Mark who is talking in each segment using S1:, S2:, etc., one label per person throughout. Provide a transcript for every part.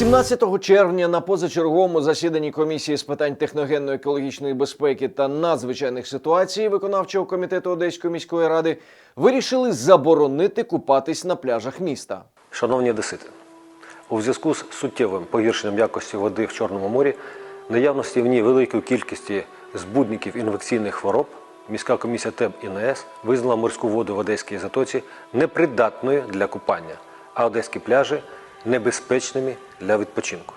S1: 17 червня на позачерговому засіданні комісії з питань техногенно-екологічної безпеки та надзвичайних ситуацій виконавчого комітету Одеської міської ради вирішили заборонити купатись на пляжах міста.
S2: Шановні одесити, у зв'язку з суттєвим погіршенням якості води в Чорному морі, наявності в ній великої кількості збудників інфекційних хвороб, міська комісія ТЕБ і НС визнала морську воду в Одеській затоці непридатною для купання, а одеські пляжі небезпечними для відпочинку.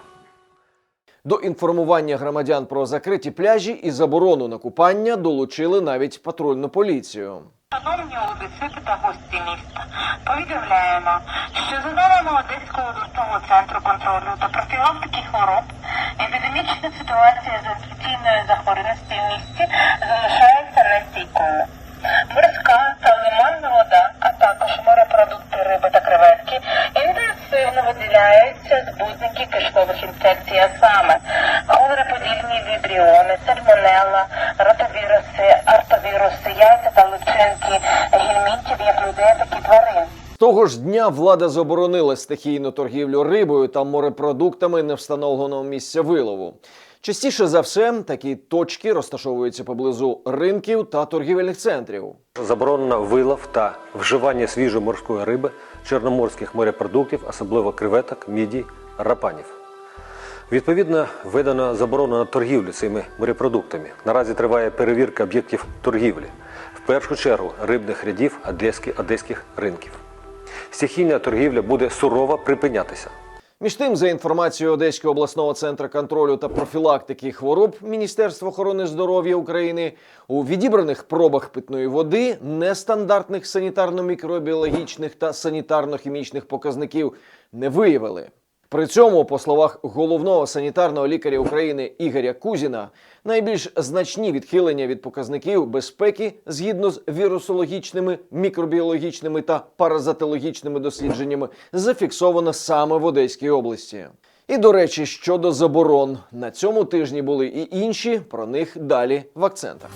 S1: До інформування громадян про закриті пляжі і заборону на купання долучили навіть патрульну поліцію.
S3: Шановні одесити та гості міста, повідомляємо, що за даними Одеського обласного центру контролю та профілактики хвороб, епідемічна ситуація з інфекційної захворюваності в місті залишається нестійкою. Морська та лиманна вода, а також морепродукти, риби та виділяються збудники кишкових інфекцій, а саме холереподібні вібріони, сальмонела, ротовіруси, артовіруси, яйця та личинки гельмінтів як людей, так і тварин.
S1: Того ж дня влада заборонила стихійну торгівлю рибою та морепродуктами невстановленого місця вилову. Частіше за все, такі точки розташовуються поблизу ринків та торгівельних центрів.
S2: Заборонено вилов та вживання свіжої морської риби, чорноморських морепродуктів, особливо креветок, мідій, рапанів. Відповідно, введено заборону на торгівлю цими морепродуктами. Наразі триває перевірка об'єктів торгівлі, в першу чергу рибних рядів одеських, одеських ринків. Стихійна торгівля буде сурово припинятися.
S1: Між тим, за інформацією Одеського обласного центру контролю та профілактики хвороб Міністерства охорони здоров'я України у відібраних пробах питної води нестандартних санітарно-мікробіологічних та санітарно-хімічних показників не виявили. При цьому, по словах головного санітарного лікаря України Ігоря Кузіна, найбільш значні відхилення від показників безпеки згідно з вірусологічними, мікробіологічними та паразитологічними дослідженнями зафіксовано саме в Одеській області. І до речі, щодо заборон на цьому тижні були і інші. Про них далі в акцентах.